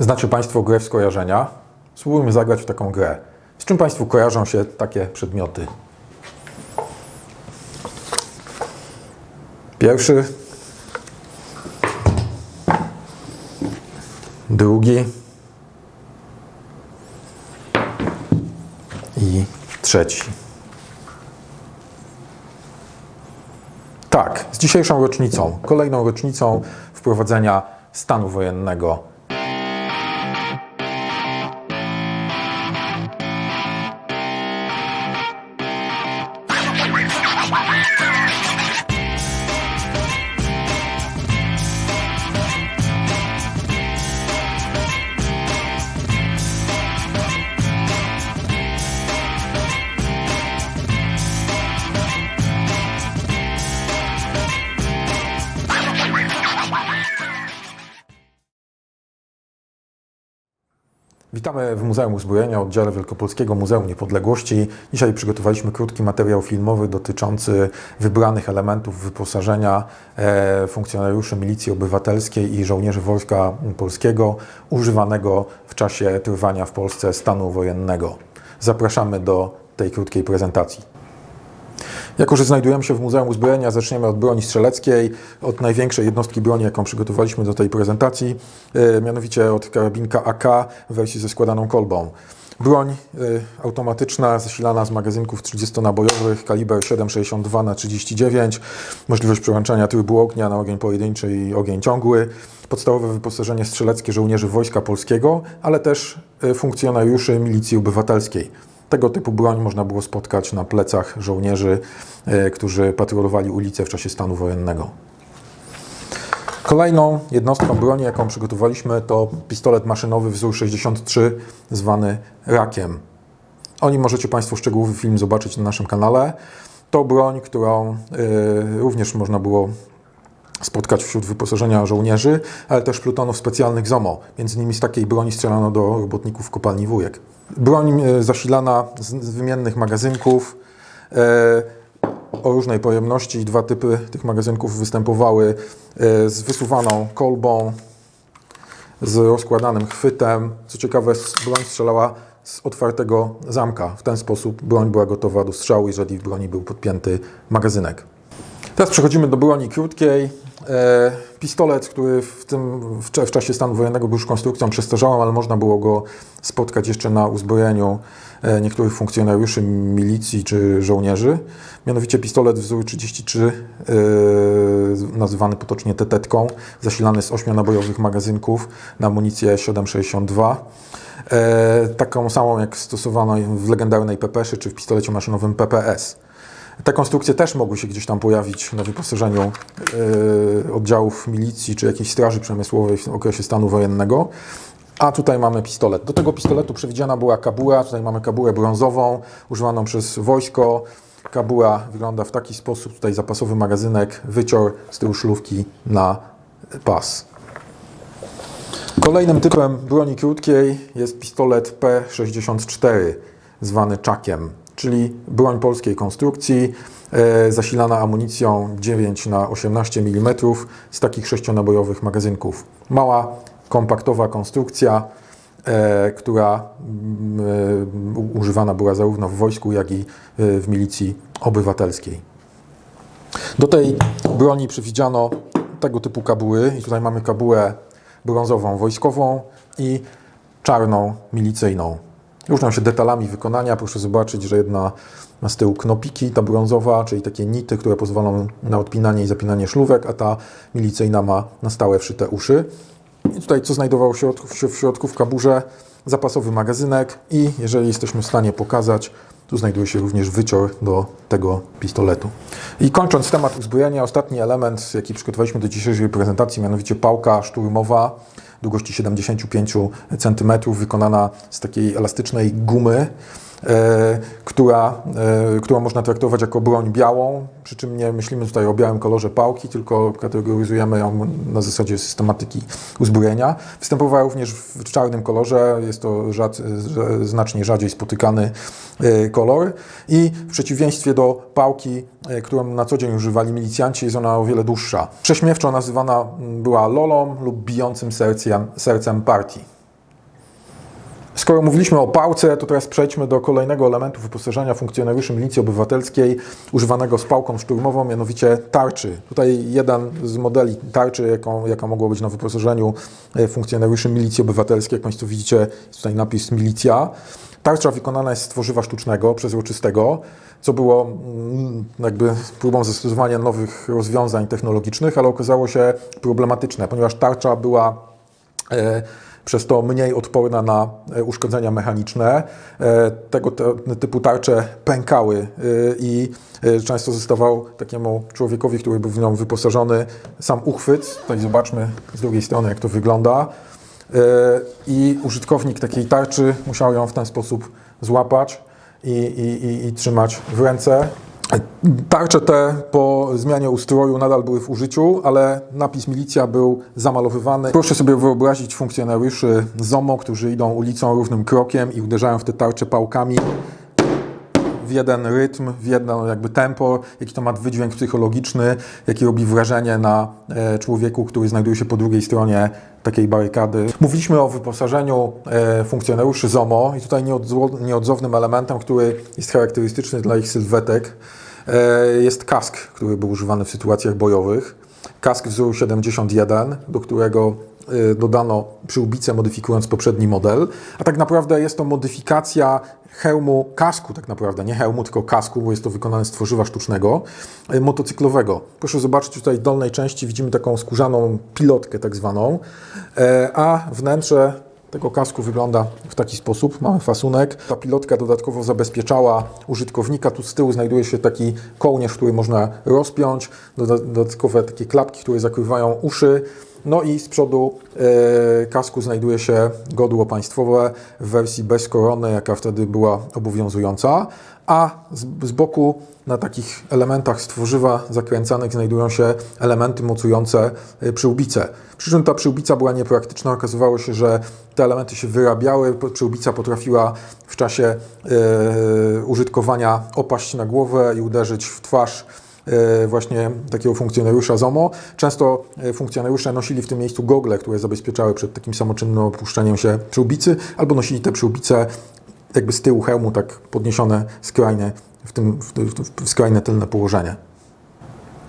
Znacie Państwo grę w skojarzenia? Spróbujmy zagrać w taką grę. Z czym Państwu kojarzą się takie przedmioty? Pierwszy. Drugi. I trzeci. Tak, z dzisiejszą rocznicą, kolejną rocznicą wprowadzenia stanu wojennego Witamy w Muzeum Uzbrojenia, oddziale Wielkopolskiego Muzeum Niepodległości. Dzisiaj przygotowaliśmy krótki materiał filmowy dotyczący wybranych elementów wyposażenia e, funkcjonariuszy Milicji Obywatelskiej i żołnierzy Wojska Polskiego używanego w czasie trwania w Polsce stanu wojennego. Zapraszamy do tej krótkiej prezentacji. Jako, że znajdujemy się w Muzeum Uzbrojenia, zaczniemy od broni strzeleckiej, od największej jednostki broni, jaką przygotowaliśmy do tej prezentacji, e, mianowicie od karabinka AK w wersji ze składaną kolbą. Broń e, automatyczna, zasilana z magazynków 30-nabojowych, kaliber 7,62 na 39 możliwość przełączania trybu ognia na ogień pojedynczy i ogień ciągły, podstawowe wyposażenie strzeleckie żołnierzy Wojska Polskiego, ale też e, funkcjonariuszy Milicji Obywatelskiej. Tego typu broń można było spotkać na plecach żołnierzy, e, którzy patrolowali ulice w czasie stanu wojennego. Kolejną jednostką broni, jaką przygotowaliśmy, to pistolet maszynowy wzór 63, zwany rakiem. O nim możecie Państwo szczegółowy film zobaczyć na naszym kanale. To broń, którą e, również można było spotkać wśród wyposażenia żołnierzy, ale też plutonów specjalnych ZOMO. Między innymi z takiej broni strzelano do robotników kopalni Wujek. Broń e, zasilana z, wymiennych magazynków e, o różnej pojemności. Dwa typy tych magazynków występowały e, z wysuwaną kolbą, z rozkładanym chwytem. Co ciekawe, broń strzelała z otwartego zamka. W ten sposób broń była gotowa do strzału, jeżeli w broni był podpięty magazynek. Teraz przechodzimy do broni krótkiej. E, pistolet, który w, tym, w, czasie stanu wojennego był już konstrukcją przestarzałą, ale można było go spotkać jeszcze na uzbrojeniu e, niektórych funkcjonariuszy milicji czy żołnierzy. Mianowicie pistolet wzór 33, e, nazywany potocznie tetetką, zasilany z 8-nabojowych magazynków na amunicję 7,62. E, taką samą jak stosowano w legendarnej PPS czy w pistolecie maszynowym PPS. Te konstrukcje też mogły się gdzieś tam pojawić na wyposażeniu e, oddziałów milicji czy jakiejś straży przemysłowej w okresie stanu wojennego. A tutaj mamy pistolet. Do tego pistoletu przewidziana była kabuła. Tutaj mamy kabułę brązową, używaną przez wojsko. Kabuła wygląda w taki sposób. Tutaj zapasowy magazynek, wycior z tyłu szlówki na pas. Kolejnym typem broni krótkiej jest pistolet P64, zwany czakiem, czyli broń polskiej konstrukcji, e, zasilana amunicją 9 na 18 mm z takich sześcionabojowych magazynków. Mała, kompaktowa konstrukcja, e, która mm, e, używana była zarówno w wojsku, jak i w milicji obywatelskiej. Do tej broni przewidziano tego typu kabuły i tutaj mamy kabułę brązową wojskową i czarną milicyjną. Różnią się detalami wykonania. Proszę zobaczyć, że jedna z tyłu knopiki, ta brązowa, czyli takie nity, które pozwolą na odpinanie i zapinanie szlówek, a ta milicyjna ma na stałe wszyte uszy. I tutaj co znajdowało się w środku w kaburze? Zapasowy magazynek i jeżeli jesteśmy w stanie pokazać, tu znajduje się również wycior do tego pistoletu. I kończąc temat uzbrojenia, ostatni element, jaki przygotowaliśmy do dzisiejszej prezentacji, mianowicie pałka szturmowa długości 75 cm, wykonana z takiej elastycznej gumy, która, e, którą można traktować jako broń białą, przy czym nie myślimy tutaj o białym kolorze pałki, tylko kategoryzujemy ją na zasadzie systematyki uzbrojenia. Występowała również w czarnym kolorze, jest to rzad, rza- znacznie rzadziej spotykany e, kolor i w przeciwieństwie do pałki, e, którą na co dzień używali milicjanci, jest ona o wiele dłuższa. Prześmiewczo nazywana była lolą lub bijącym sercem, sercem partii. Skoro mówiliśmy o pałce, to teraz przejdźmy do kolejnego elementu wyposażenia funkcjonariuszy Milicji Obywatelskiej używanego z pałką szturmową, mianowicie tarczy. Tutaj jeden z modeli tarczy, jaką, jaka mogła być na wyposażeniu e, funkcjonariuszy Milicji Obywatelskiej. Jak Państwo widzicie, jest tutaj napis Milicja. Tarcza wykonana jest z tworzywa sztucznego, przezroczystego, co było mm, jakby próbą zastosowania nowych rozwiązań technologicznych, ale okazało się problematyczne, ponieważ tarcza była e, przez to mniej odporna na e, uszkodzenia mechaniczne. E, Tego te- typu tarcze pękały e, i często zostawał takiemu człowiekowi, który był w nią wyposażony, sam uchwyt. Tutaj zobaczmy z drugiej strony, jak to wygląda. I użytkownik takiej tarczy musiał ją w ten sposób złapać i, i, i, i trzymać w ręce. Tarcze te po zmianie ustroju nadal były w użyciu, ale napis milicja był zamalowywany. Proszę sobie wyobrazić funkcjonariuszy ZOMO, którzy idą ulicą równym krokiem i uderzają w te tarcze pałkami w jeden rytm, w jedno jakby tempo, jaki to ma wydźwięk psychologiczny, jaki robi wrażenie na e, człowieku, który znajduje się po drugiej stronie takiej barykady. Mówiliśmy o wyposażeniu e, funkcjonariuszy ZOMO i tutaj nieodzownym elementem, który jest charakterystyczny dla ich sylwetek, e, jest kask, który był używany w sytuacjach bojowych. Kask wzoru 71, do którego dodano przyłbicę modyfikując poprzedni model, a tak naprawdę jest to modyfikacja hełmu, kasku tak naprawdę, nie hełmu, tylko kasku, bo jest to wykonane z tworzywa sztucznego, y, motocyklowego. Proszę zobaczyć tutaj w dolnej części widzimy taką skórzaną pilotkę tak zwaną, e, a wnętrze tego kasku wygląda w taki sposób. Mamy fasunek. Ta pilotka dodatkowo zabezpieczała użytkownika. Tu z tyłu znajduje się taki kołnierz, który można rozpiąć. Doda- Dodatkowe takie klapki, które zakrywają uszy. No i z przodu e, kasku znajduje się godło państwowe w wersji bez korony, jaka wtedy była obowiązująca. A z, z boku na takich elementach z tworzywa zakręcanych znajdują się elementy mocujące e, przyłbice. Przy czym ta przyłbica była niepraktyczna. Okazywało się, że te elementy się wyrabiały. Przyłbica potrafiła w czasie e, użytkowania opaść na głowę i uderzyć w twarz właśnie takiego funkcjonariusza ZOMO. Często e, funkcjonariusze nosili w tym miejscu gogle, które zabezpieczały przed takim samoczynnym opuszczeniem się przyłbicy, albo nosili te przyłbice jakby z tyłu hełmu, tak podniesione skrajnie, w, tym, w, w, w skrajne tylne położenie.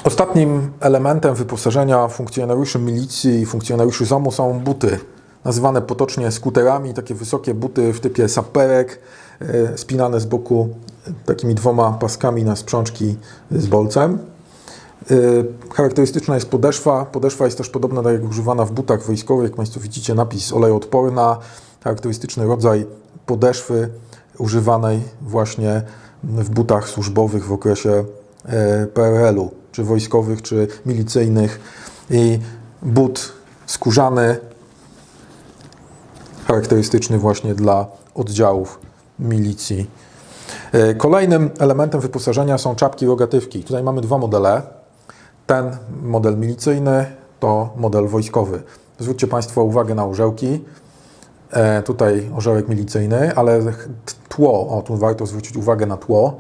Ostatnim elementem wyposażenia funkcjonariuszy milicji i funkcjonariuszy ZOMO są buty, nazywane potocznie skuterami, takie wysokie buty w typie saperek, e, spinane z boku takimi dwoma paskami na sprzączki z bolcem. E, Charakterystyczna jest podeszwa. Podeszwa jest też podobna tak jak używana w butach wojskowych. Jak Państwo widzicie, napis olejoodporna. Charakterystyczny rodzaj podeszwy używanej właśnie w butach służbowych w okresie e, PRL-u, czy wojskowych, czy milicyjnych. I but skórzany, charakterystyczny właśnie dla oddziałów milicji. E, Kolejnym elementem wyposażenia są czapki rogatywki. Tutaj mamy dwa modele. Ten model milicyjny to model wojskowy. Zwróćcie Państwo uwagę na orzełki. E, tutaj orzełek milicyjny, ale tło, o tu warto zwrócić uwagę na tło.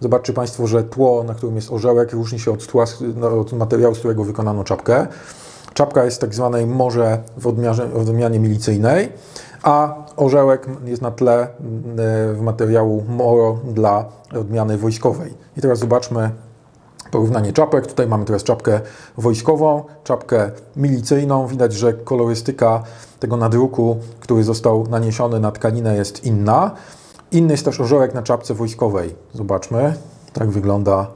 Zobaczcie Państwo, że tło, na którym jest orzełek, różni się od, tła, no, od materiału, z którego wykonano czapkę. Czapka jest tak zwanej morze w odmiarze, w odmianie milicyjnej, a orzełek jest na tle mm, w materiału moro dla odmiany wojskowej. I teraz zobaczmy porównanie czapek. Tutaj mamy teraz czapkę wojskową, czapkę milicyjną. Widać, że kolorystyka tego nadruku, który został naniesiony na tkaninę jest inna. Inny jest też orzełek na czapce wojskowej. Zobaczmy, tak wygląda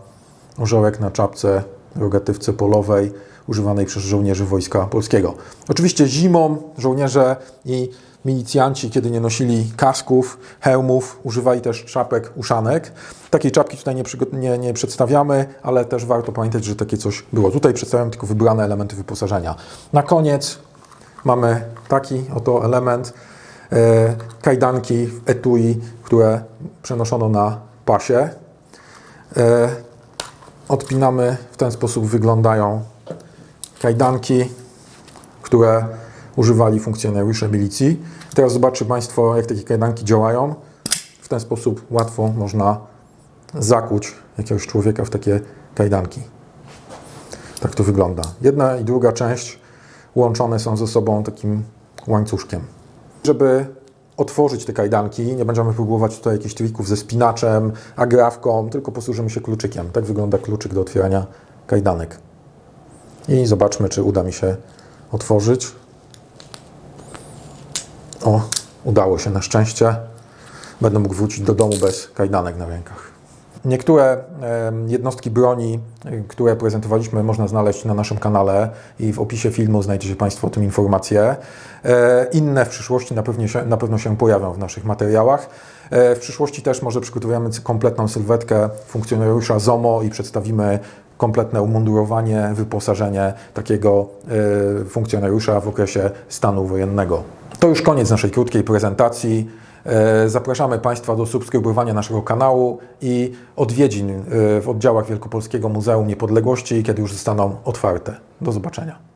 orzełek na czapce rogatywce polowej używanej przez żołnierzy Wojska Polskiego. Oczywiście zimą żołnierze i milicjanci, kiedy nie nosili kasków, hełmów, używali też czapek uszanek. Takiej czapki tutaj nie, nie, nie przedstawiamy, ale też warto pamiętać, że takie coś było. Tutaj przedstawiamy tylko wybrane elementy wyposażenia. Na koniec mamy taki oto element, e, kajdanki, etui, które przenoszono na pasie. E, odpinamy, w ten sposób wyglądają kajdanki, które używali funkcjonariusze milicji. Teraz zobaczcie Państwo, jak takie kajdanki działają. W ten sposób łatwo można zakuć jakiegoś człowieka w takie kajdanki. Tak to wygląda. Jedna i druga część łączone są ze sobą takim łańcuszkiem. Żeby otworzyć te kajdanki. Nie będziemy próbować tutaj jakichś trików ze spinaczem, agrafką, tylko posłużymy się kluczykiem. Tak wygląda kluczyk do otwierania kajdanek. I zobaczmy, czy uda mi się otworzyć. O, udało się na szczęście. Będę mógł wrócić do domu bez kajdanek na rękach. Niektóre jednostki broni, które prezentowaliśmy, można znaleźć na naszym kanale i w opisie filmu znajdziecie Państwo o tym informacje. E, Inne w przyszłości na pewno się, na pewno się pojawią w naszych materiałach. E, W przyszłości też może przygotujemy kompletną sylwetkę funkcjonariusza ZOMO i przedstawimy kompletne umundurowanie, wyposażenie takiego e, funkcjonariusza w okresie stanu wojennego. To już koniec naszej krótkiej prezentacji. E, Zapraszamy Państwa do subskrybowania naszego kanału i odwiedzin e, w oddziałach Wielkopolskiego Muzeum Niepodległości, kiedy już zostaną otwarte. Do zobaczenia.